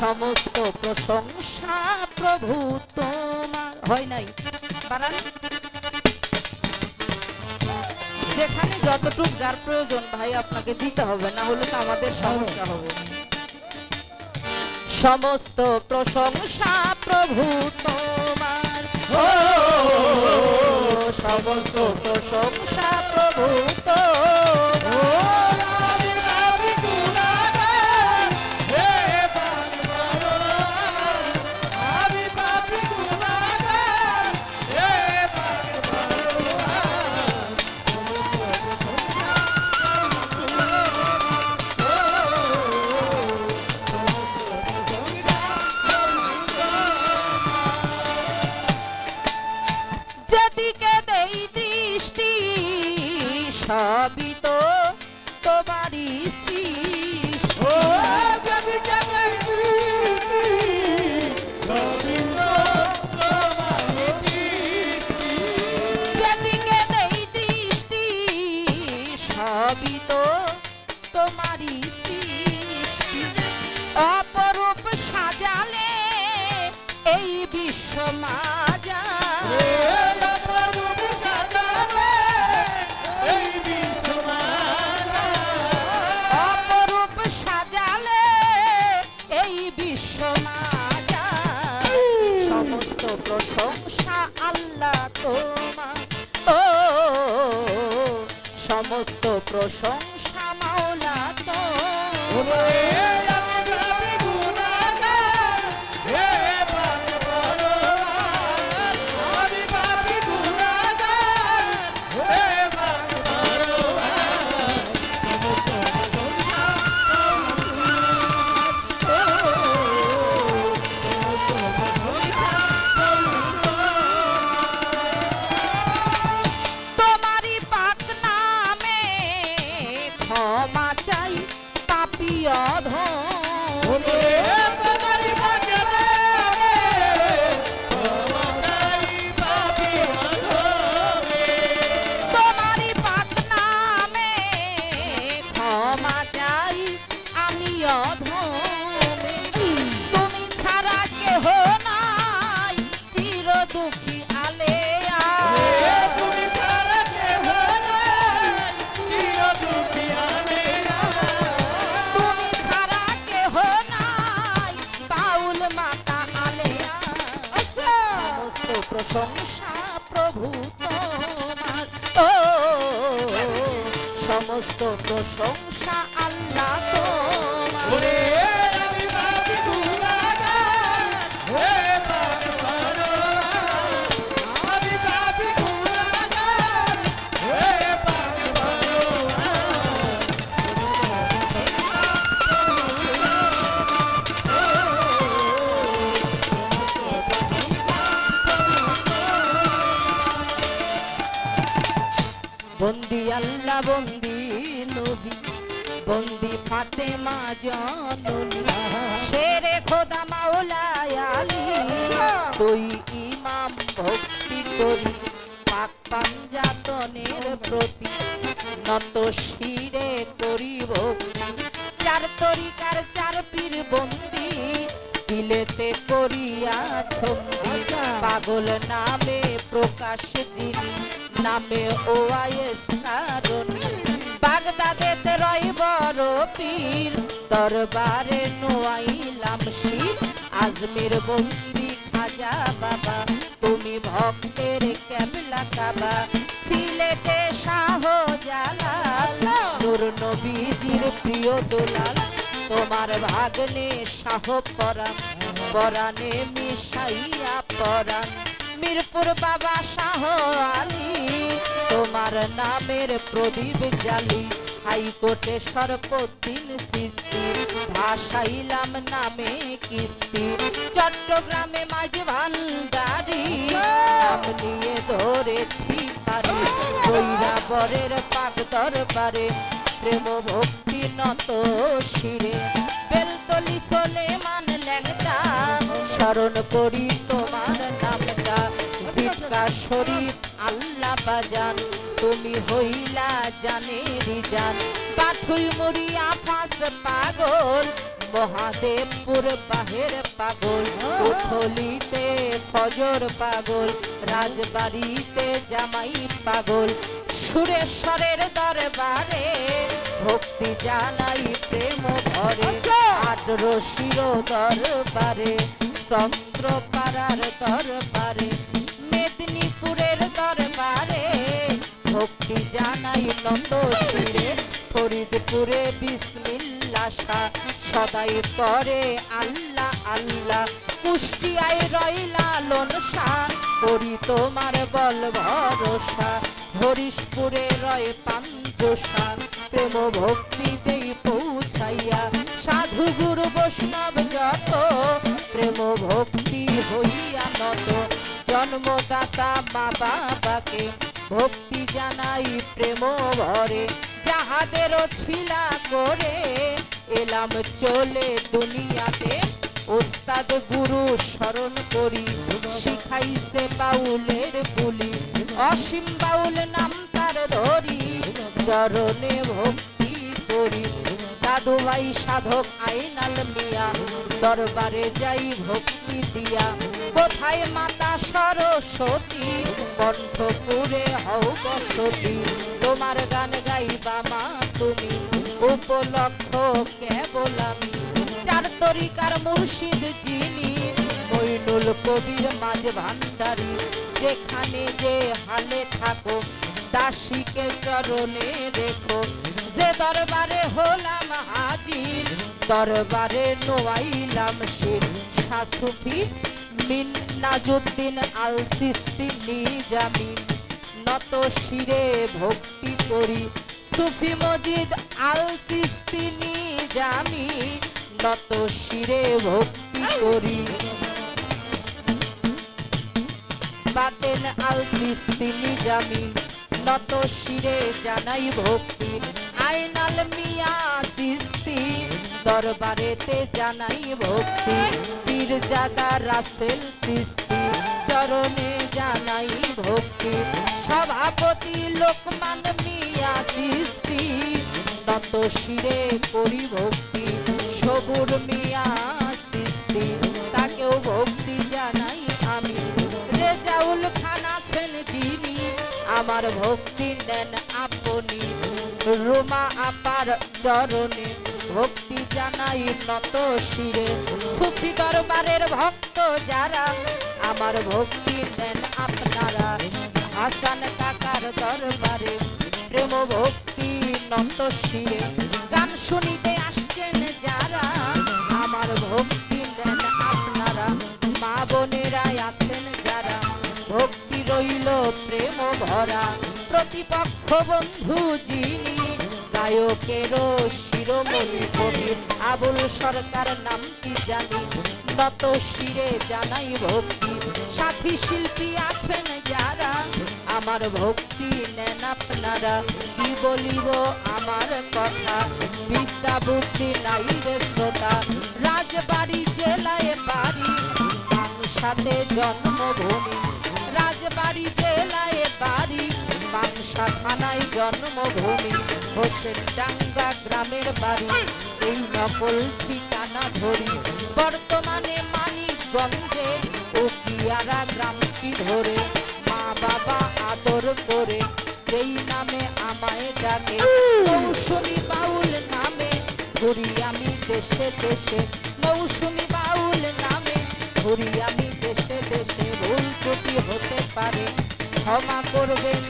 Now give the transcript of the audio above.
সমস্ত প্রশংসা প্রভু তোমার। হয় নাই? বাড়ান যেখানে যতটুক যার প্রয়োজন ভাই আপনাকে দিতে হবে না হলে তো আমাদের সমস্যা হবে সমস্ত প্রশংসা প্রভু তোমার। সমস্ত প্রশংসা প্রভু তোমার। সবই তো তোমারই সৃষ্টি প্রশংসা প্রভু তোমার। ও সমস্ত প্রশংসা আল্লাহ তোমার। বন্দি নবী বন্দি ফাতেমা জননী। শেরে খোদা মাওলায় আলী তুই ইমাম ভক্তি করি পাক পাঞ্জাতনের প্রতি নত শিরে করি ভক্তি। চার তরিকার চার পীর বন্দি, দিলেতে করিয়া ছন্দি। পাগল নামে প্রকাশ যিনি নামে ও আয়েস কারণ। বাগদাদেতে রই বড় পীর দরবারে নোয়াইলাম শির। আজমির বন্দি খাজা বাবা, তুমি ভক্তের ক্যাবলা কাবা। সিলেটে শাহ জালাল নূর নবীজির প্রিয় দোলাল। তোমার ভাগ্নে শাহ পরাণ, পরাণে মিশাইয়া পরাণ। মিরপুর বাবা শাহ আলী তোমার নামের প্রদীপ জালি হাইকোর্টে সর্বদিন সৃষ্টি, ভাসাইলাম নামে কিস্তি, চট্টগ্রামে মাঝ ভান্ডারি নিয়ে ধরেছি পারি বরের পাক দরবারে প্রেম ভক্তি নত শিরে, বেলতলি সোলে মান ল্যাংটা, স্মরণ করি জিটকা শরীফ আল্লাহ বাজান, তুমি হইলা জানেরি জান। পাঠুই মরিয়া ফাঁস পাগল, মহাদেবপুর বাহের পাগল। উথলিতে ফজর পাগল, রাজবাড়িতে জামাই পাগল। সুরেশ্বরের দরবারে ভক্তি জানাই প্রেম ভরে। আট রশির দরবারে, চন্দ্রপাড়ার দরবারে। জানাই নন্দ ফরিদপুরে বিসমিল্লা সদাই করে আল্লাহ আল্লাহ। কুষ্টিয়ায় রইলা লোন করি তোমার বল ভরসা। হরিশপুরে রয় পাঞ্জসা প্রেম ভক্তি পৌঁছাইয়া। সাধু গুরু বৈষ্ণব যত, প্রেম ভক্তি হইয়া নত। জন্মদাতা মা বাবাকে ভক্তি জানাই প্রেম ভরে, যাহাদেরও ছিলা করে। এলাম চলে দুনিয়াতে, ওস্তাদ গুরু স্মরণ করি। শিখাইছে বাউলের বুলি, অসীম বাউল নাম তার ধরি। চরণে ভক্তি করি। দাদু ভাই সাধক আইনাল মিয়া, দরবারে যাই ভক্তি দিয়া। কোথায় মাতা সরস্বতী, কণ্ঠপুরে হও বসতি। তোমার গান গাইবা মা তুমি, উপলক্ষ কেবল আমি। চার তরিকার মুর্শিদ যিনি, মইনুল কবির মাঝ ভান্ডারি। যেখানে যে হালে থাকো, দাসীকে চরণে রেখো। যে দরবারে হলাম হাজির, দরবারে নোয়াইলাম শির। শাসুফি মিন নাজুদ্দিন আল সিস্তি নিজামি নত শিরে ভক্তি করি, সুফি মজিদ আল সিস্তি নিজামি নত শিরে ভক্তি করি। বাতেন আল সিস্তি নিজামি নত শিরে জানাই ভক্তি। আইনাল মিয়া সিস্তি দরবারেতে জানাই ভক্তি। পীর জাদা রাসেল সিস্তি চরণে জানাই ভক্তি। সভাপতি লোকমান মিয়া সিস্তি নত শিরে করি ভক্তি। সবুর মিয়া সৃষ্টি। তাকেও ভক্তি জানাই আমি। রেজাউল খান আছেন যিনি। আমার ভক্তি নেন আপনি। রোমা আপার চরণে ভক্তি জানাই নত শিরে। সুফি দরবারের ভক্ত যারা, আমার ভক্তি দেন আপনারা। হাসান কাকার দরবারে প্রেম ভক্তি নত শিরে। গান শুনিতে আসছেন যারা, আমার ভক্তি দেন আপনারা। মা বোনেরা আছেন যারা, ভক্তি রইল প্রেম ভরা। প্রতিপক্ষ বন্ধু যিনি গায়কেরও শিরোমণি কবির। আবুল সরকার নাম কি জানি? নত শিরে জানাই ভক্তি। সাথী শিল্পী আছেন যারা, আমার ভক্তি নেন আপনারা। কি বলিব আমার কথা? বিদ্যা বুদ্ধি নাই রে শ্রোতা। রাজবাড়ি জেলায় বাড়ি সাথে জন্মভূমি। রাজবাড়ি জেলায় বাড়ি পাংশা থানায় জন্মভূমি হোসেন ডাঙ্গা গ্রামের বাড়ি। এই নকল ঠিকানা ধরি। বর্তমানে মানিকগঞ্জে ও কিয়ারা গ্রামটি ধরে। মা বাবা আদর করে সেই নামে আমায় ডাকে। মৌসুমি বাউল নামে ঘুরি আমি দেশে দেশে। মৌসুমি বাউল নামে ঘুরি আমি দেশে দেশে। ভুল ত্রুটি হতে পারে, ক্ষমা করবেন